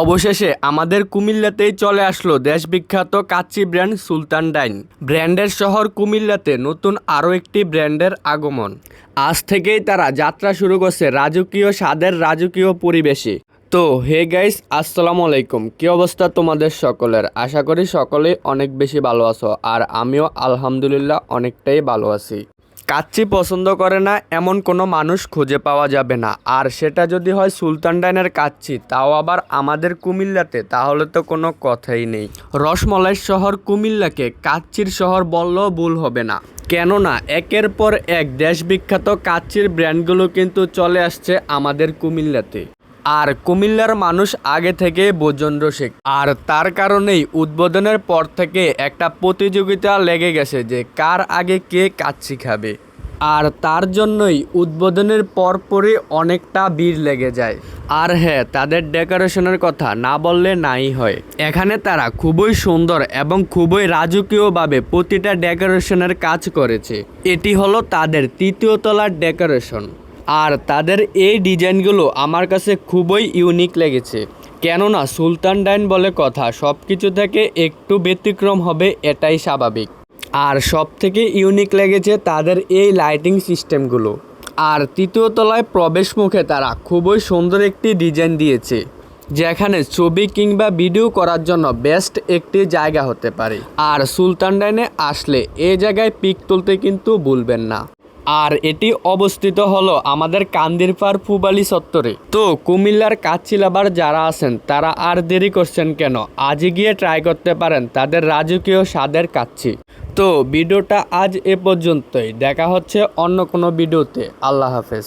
অবশেষে আমাদের কুমিল্লাতেই চলে আসলো দেশবিখ্যাত কাচ্চি ব্র্যান্ড সুলতান ডাইন। ব্র্যান্ডের শহর কুমিল্লাতে নতুন আরও একটি ব্র্যান্ডের আগমন। আজ থেকেই তারা যাত্রা শুরু করছে রাজকীয় স্বাদের রাজকীয় পরিবেশে। তো, হে গাইস, আসসালামু আলাইকুম। কি অবস্থা তোমাদের সকলের? আশা করি সকলেই অনেক বেশি ভালো আছো, আর আমিও আলহামদুলিল্লাহ অনেকটাই ভালো আছি। কাচ্চি পছন্দ করে না, এমন কোনো মানুষ খুঁজে পাওয়া যাবে না। আর সেটা যদি হয় সুলতান ডাইনের কাচ্চি, তাও আবার আমাদের কুমিল্লাতে, তাহলে তো কোনো কথাই নেই। রসমলাইয়ের শহর কুমিল্লাকে কাচ্চির শহর বললেও ভুল হবে না। কেননা, একের পর এক দেশ বিখ্যাত কাচ্চির ব্র্যান্ডগুলো কিন্তু চলে আসছে আমাদের কুমিল্লাতে। আর কুমিল্লার মানুষ আগে থেকে ভোজন রসিক আর তার কারণেই উদ্বোধনের পর থেকে একটা প্রতিযোগিতা লেগে গেছে যে কার আগে কে কাচ্চি খাবে। আর তার জন্যই উদ্বোধনের পরপরই অনেকটা ভিড় লেগে যায়। আর হ্যাঁ তাদের ডেকোরেশনের কথা না বললে নাই হয়। এখানে তারা খুবই সুন্দর এবং খুবই রাজকীয়ভাবে প্রতিটা ডেকোরেশনের কাজ করেছে। এটি হলো তাদের তৃতীয় তলার ডেকোরেশন। আর তাদের এই ডিজাইনগুলো আমার কাছে খুবই ইউনিক লেগেছে। কেননা সুলতান ডাইন বলে কথা সব কিছু থেকে একটু ব্যতিক্রম হবে এটাই স্বাভাবিক। আর সব থেকে ইউনিক লেগেছে তাদের এই লাইটিং সিস্টেমগুলো আর তৃতীয় তলায় প্রবেশ মুখে তারা খুবই সুন্দর একটি ডিজাইন দিয়েছে, যেখানে ছবি কিংবা ভিডিও করার জন্য বেস্ট একটি জায়গা হতে পারে। আর সুলতান ডাইনে আসলে এই জায়গায় পিক তুলতে কিন্তু ভুলবেন না। আর এটি অবস্থিত হলো আমাদের কান্দিরপাড় ফুবালি চত্বরে তো কুমিল্লার কাচিলাবার যারা আছেন, তারা আর দেরি করছেন কেন? আজই গিয়ে ট্রাই করতে পারেন তাদের রাজকীয় স্বাদের কাচ্ছি তো ভিডিওটা আজ এ পর্যন্তই। দেখা হচ্ছে অন্য কোনো ভিডিওতে। আল্লাহ হাফেজ।